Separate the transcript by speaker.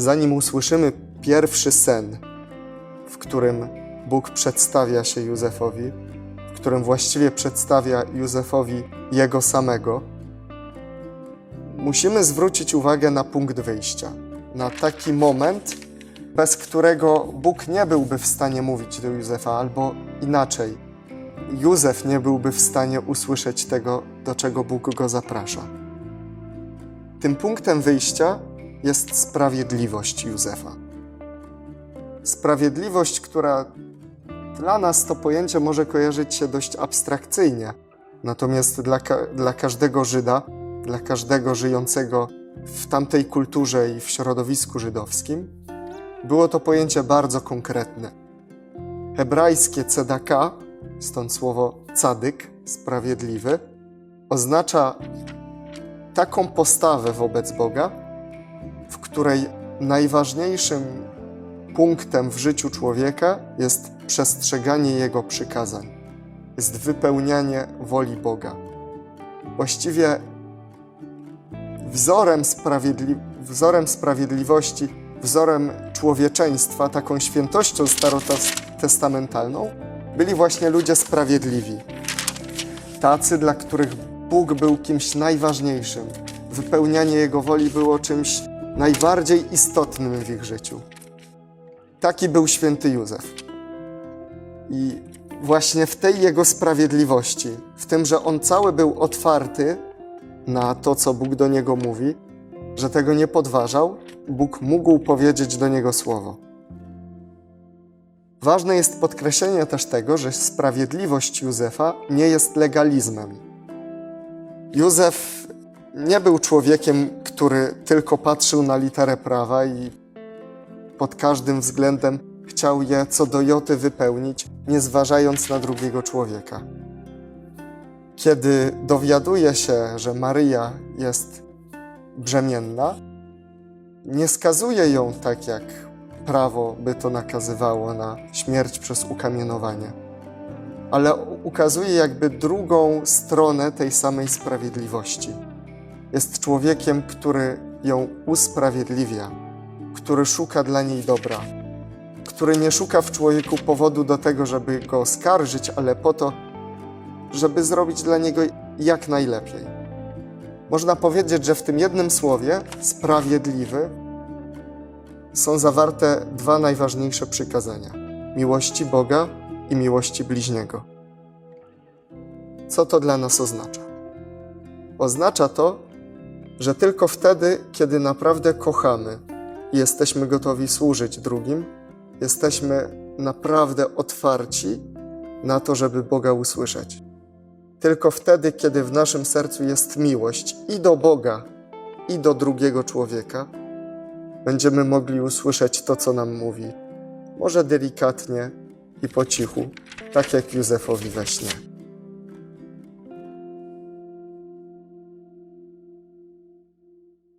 Speaker 1: Zanim usłyszymy pierwszy sen, w którym Bóg przedstawia się Józefowi, w którym właściwie przedstawia Józefowi jego samego, musimy zwrócić uwagę na punkt wyjścia, na taki moment, bez którego Bóg nie byłby w stanie mówić do Józefa, albo inaczej, Józef nie byłby w stanie usłyszeć tego, do czego Bóg go zaprasza. Tym punktem wyjścia jest sprawiedliwość Józefa. Sprawiedliwość, która dla nas to pojęcie może kojarzyć się dość abstrakcyjnie, natomiast dla, ka- dla każdego Żyda, dla każdego żyjącego w tamtej kulturze i w środowisku żydowskim, było to pojęcie bardzo konkretne. Hebrajskie tzedaka, stąd słowo cadyk, sprawiedliwy, oznacza taką postawę wobec Boga, której najważniejszym punktem w życiu człowieka jest przestrzeganie Jego przykazań, jest wypełnianie woli Boga. Właściwie wzorem, sprawiedli- wzorem sprawiedliwości, wzorem człowieczeństwa, taką świętością starotestamentalną byli właśnie ludzie sprawiedliwi. Tacy, dla których Bóg był kimś najważniejszym. Wypełnianie Jego woli było czymś najbardziej istotnym w ich życiu. Taki był święty Józef. I właśnie w tej jego sprawiedliwości, w tym, że on cały był otwarty na to, co Bóg do niego mówi, że tego nie podważał, Bóg mógł powiedzieć do niego słowo. Ważne jest podkreślenie też tego, że sprawiedliwość Józefa nie jest legalizmem. Józef nie był człowiekiem, który tylko patrzył na literę prawa i pod każdym względem chciał je co do joty wypełnić, nie zważając na drugiego człowieka. Kiedy dowiaduje się, że Maryja jest brzemienna, nie skazuje ją tak, jak prawo by to nakazywało na śmierć przez ukamienowanie, ale ukazuje jakby drugą stronę tej samej sprawiedliwości. Jest człowiekiem, który ją usprawiedliwia, który szuka dla niej dobra, który nie szuka w człowieku powodu do tego, żeby go oskarżyć, ale po to, żeby zrobić dla niego jak najlepiej. Można powiedzieć, że w tym jednym słowie sprawiedliwy są zawarte dwa najważniejsze przykazania: miłości Boga i miłości bliźniego. Co to dla nas oznacza? Oznacza to, że tylko wtedy, kiedy naprawdę kochamy i jesteśmy gotowi służyć drugim, jesteśmy naprawdę otwarci na to, żeby Boga usłyszeć. Tylko wtedy, kiedy w naszym sercu jest miłość i do Boga, i do drugiego człowieka, będziemy mogli usłyszeć to, co nam mówi. Może delikatnie i po cichu, tak jak Józefowi we śnie.